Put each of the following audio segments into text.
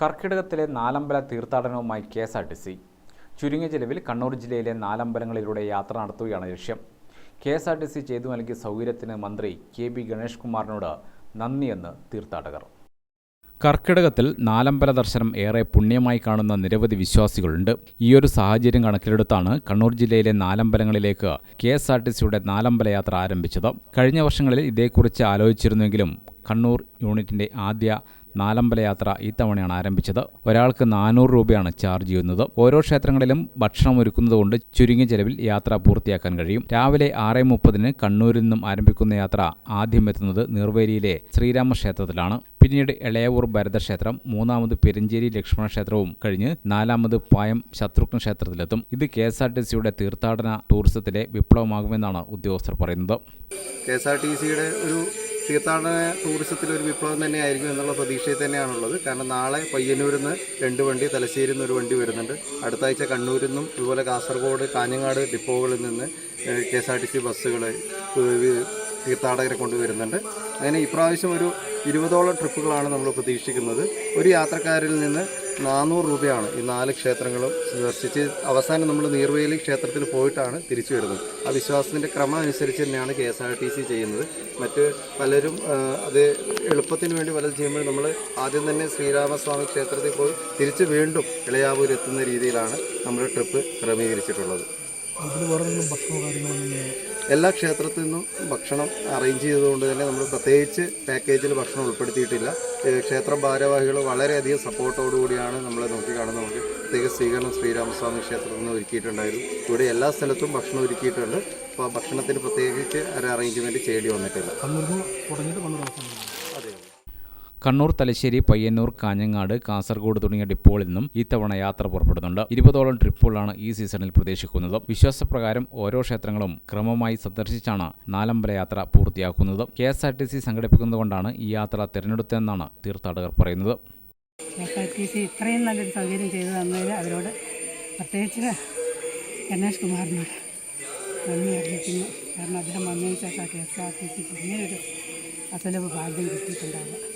കർക്കിടകത്തിലെ നാലമ്പല തീർത്ഥാടനവുമായി K S R T C. ചുരുങ്ങിയ ചെലവിൽ കണ്ണൂർ ജില്ലയിലെ നാലമ്പലങ്ങളിലൂടെ യാത്ര നടത്തുകയാണ് ലക്ഷ്യം. K S R T C ചെയ്തു നൽകിയ സൗകര്യത്തിന് മന്ത്രി കെ ബി ഗണേഷ് കുമാറിനോട് നന്ദിയെന്ന് തീർത്ഥാടകർ. കർക്കിടകത്തിൽ നാലമ്പല ദർശനം ഏറെ പുണ്യമായി കാണുന്ന നിരവധി വിശ്വാസികളുണ്ട്. ഈയൊരു സാഹചര്യം കണക്കിലെടുത്താണ് കണ്ണൂർ ജില്ലയിലെ നാലമ്പലങ്ങളിലേക്ക് കെ എസ് ആർ ടി സിയുടെ നാലമ്പല യാത്ര ആരംഭിച്ചത്. കഴിഞ്ഞ വർഷങ്ങളിൽ ഇതേക്കുറിച്ച് ആലോചിച്ചിരുന്നെങ്കിലും കണ്ണൂർ യൂണിറ്റിന്റെ ആദ്യ നാലമ്പല യാത്ര ഇത്തവണയാണ് ആരംഭിച്ചത്. ഒരാൾക്ക് നാനൂറ് രൂപയാണ് ചാർജ് ചെയ്യുന്നത്. ഓരോ ക്ഷേത്രങ്ങളിലും ഭക്ഷണം ഒരുക്കുന്നതുകൊണ്ട് ചുരുങ്ങിയ ചെലവിൽ യാത്ര പൂർത്തിയാക്കാൻ കഴിയും. രാവിലെ ആറ് മുപ്പതിന് കണ്ണൂരിൽ നിന്നും ആരംഭിക്കുന്ന യാത്ര ആദ്യം എത്തുന്നത് നിർവേലിയിലെ ശ്രീരാമ ക്ഷേത്രത്തിലാണ് പിന്നീട് എളയവൂർ ഭരതക്ഷേത്രം മൂന്നാമത് പെരിഞ്ചേരി ലക്ഷ്മണ ക്ഷേത്രവും കഴിഞ്ഞ് നാലാമത് പായം ശത്രുഘ്ന ക്ഷേത്രത്തിലെത്തും. ഇത് കെ എസ് ആർ ടി സിയുടെ തീർത്ഥാടന ടൂറിസത്തിലെ വിപ്ലവമാകുമെന്നാണ് ഉദ്യോഗസ്ഥർ പറയുന്നത്. കെ എസ് ആർ ടി സിയുടെ ഒരു തീർത്ഥാടന ടൂറിസത്തിൽ ഒരു വിപ്ലവം തന്നെയായിരിക്കും എന്നുള്ള പ്രതീക്ഷയിൽ തന്നെയാണുള്ളത്. കാരണം നാളെ പയ്യന്നൂരിൽ നിന്ന് രണ്ട് വണ്ടി തലശ്ശേരിയിൽ നിന്ന് ഒരു വണ്ടി വരുന്നുണ്ട്. അടുത്ത ആഴ്ച കണ്ണൂരിൽ നിന്നും ഇതുപോലെ കാസർഗോഡ് കാഞ്ഞങ്ങാട് ഡിപ്പോകളിൽ നിന്ന് K S R T C ബസ്സുകൾ തീർത്ഥാടകരെ കൊണ്ടുവരുന്നുണ്ട് അങ്ങനെ ഇപ്രാവശ്യം ഒരു ഇരുപതോളം ട്രിപ്പുകളാണ് നമ്മൾ പ്രതീക്ഷിക്കുന്നത്. ഒരു യാത്രക്കാരിൽ നിന്ന് നാനൂറ് രൂപയാണ് ഈ നാല് ക്ഷേത്രങ്ങളും സന്ദർശിച്ച് അവസാനം നമ്മൾ നീർവേലി ക്ഷേത്രത്തിൽ പോയിട്ടാണ് തിരിച്ചു വരുന്നത്. ആ വിശ്വാസത്തിന്റെ ക്രമം അനുസരിച്ച് തന്നെയാണ് K S R T C ചെയ്യുന്നത്. മറ്റ് പലരും അത് എളുപ്പത്തിന് വേണ്ടി പലത് ചെയ്യുമ്പോൾ നമ്മൾ ആദ്യം തന്നെ ശ്രീരാമസ്വാമി ക്ഷേത്രത്തിൽ പോയി തിരിച്ച് വീണ്ടും ഇളയാവൂർ എത്തുന്ന രീതിയിലാണ് നമ്മുടെ ട്രിപ്പ് ക്രമീകരിച്ചിട്ടുള്ളത്. അതിൽ വേറെ എന്തെങ്കിലും ഭക്ഷണമോ കാര്യങ്ങളൊന്നും എല്ലാ ക്ഷേത്രത്തിൽ നിന്നും ഭക്ഷണം അറേഞ്ച് ചെയ്തുകൊണ്ട് തന്നെ നമ്മൾ പ്രത്യേകിച്ച് പാക്കേജിൽ ഭക്ഷണം ഉൾപ്പെടുത്തിയിട്ടില്ല. ക്ഷേത്ര ഭാരവാഹികൾ വളരെയധികം സപ്പോർട്ടോടുകൂടിയാണ് നമ്മളെ നോക്കിക്കാണുന്നത് നമുക്ക് പ്രത്യേക സ്വീകരണം ശ്രീരാമസ്വാമി ക്ഷേത്രത്തിൽ നിന്ന് ഒരുക്കിയിട്ടുണ്ടായിരുന്നു. ഇവിടെ എല്ലാ സ്ഥലത്തും ഭക്ഷണം ഒരുക്കിയിട്ടുണ്ട്. അപ്പോൾ ഭക്ഷണത്തിന് പ്രത്യേകിച്ച് ഒരു അറേഞ്ച്മെന്റ് ചെയ്യേണ്ടി വന്നിട്ടില്ല. കണ്ണൂർ തലശ്ശേരി പയ്യന്നൂർ കാഞ്ഞങ്ങാട് കാസർഗോഡ് തുടങ്ങിയ ഡിപ്പോകളിൽ നിന്നും ഇത്തവണ യാത്ര പുറപ്പെടുന്നുണ്ട്. ഇരുപതോളം ട്രിപ്പുകളാണ് ഈ സീസണിൽ പ്രതീക്ഷിക്കുന്നത്. വിശ്വാസപ്രകാരം ഓരോ ക്ഷേത്രങ്ങളും ക്രമമായി സന്ദർശിച്ചാണ് നാലമ്പല യാത്ര പൂർത്തിയാക്കുന്നത്. K S R T C സംഘടിപ്പിക്കുന്നതുകൊണ്ടാണ് ഈ യാത്ര തിരഞ്ഞെടുത്തതെന്നാണ് തീർത്ഥാടകർ പറയുന്നത്. കെ ഇത്രയും നല്ലൊരു സൗകര്യം ചെയ്തു തന്നതിൽ അവരോട് പ്രത്യേകിച്ച് ഗണേഷ് കുമാറിനോട് നന്ദി അറിയിക്കുന്നു കാരണം അദ്ദേഹം വന്നതിന് ശേഷം കെ എസ് ആർ ടി സിക്ക് ഇങ്ങനെയൊരു അസുലഭ ഭാഗ്യം കിട്ടിയിട്ടുണ്ടാവുക.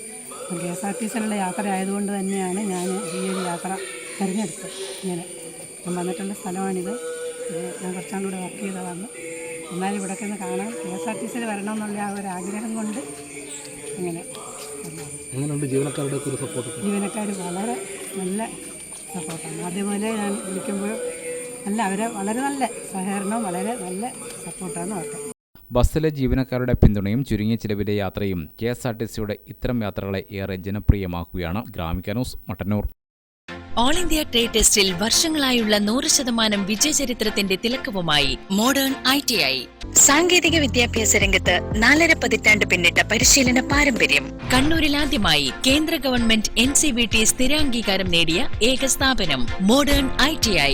കെ എസ് ആർ ടി സിയിലുള്ള യാത്ര ആയതുകൊണ്ട് തന്നെയാണ് ഞാൻ ഈ ഒരു യാത്ര തിരഞ്ഞെടുത്തത്. ഇങ്ങനെ ഞാൻ വന്നിട്ടുള്ള സ്ഥലമാണിത്. ഞാൻ കുറച്ചാണ് കൂടെ വർക്ക് ചെയ്തതാണ് എന്നാലും ഇവിടെയൊക്കെ ഒന്ന് കാണാൻ കെ എസ് ആർ ടി സിയിൽ വരണമെന്നുള്ള ആ ഒരു ആഗ്രഹം കൊണ്ട് ഇങ്ങനെ എങ്ങനെയുണ്ട് ജീവനക്കാരുടെ ഒക്കെ ഒരു സപ്പോർട്ട് ജീവനക്കാർ വളരെ നല്ല സപ്പോർട്ടാണ് ആദ്യം മുതലേ ഞാൻ വിളിക്കുമ്പോൾ നല്ല അവരെ വളരെ നല്ല സഹകരണവും വളരെ നല്ല സപ്പോർട്ടാണ് അവർക്ക്. ബസ്സിലെ ജീവനക്കാരുടെ പിന്തുണയും ചുരുങ്ങിയ ചിലവിലെ യാത്രയും കെ എസ് ആർ ടി സിയുടെ ഇത്തരം യാത്രകളെ ഏറെ ജനപ്രിയമാക്കുകയാണ് Gramika news Mattannur. All India trade ടെസ്റ്റിൽ വർഷങ്ങളായുള്ള നൂറ് ശതമാനം വിജയചരിത്രത്തിന്റെ തിലക്കവുമായി മോഡേൺ ഐ ടി ഐ സാങ്കേതിക വിദ്യാഭ്യാസ രംഗത്ത് നാലര പതിറ്റാണ്ട് പിന്നിട്ട പരിശീലന പാരമ്പര്യം. കണ്ണൂരിൽ ആദ്യമായി കേന്ദ്ര government N C B T സ്ഥിരാംഗീകാരം നേടിയ ഏക സ്ഥാപനം മോഡേൺ ഐ ടി ഐ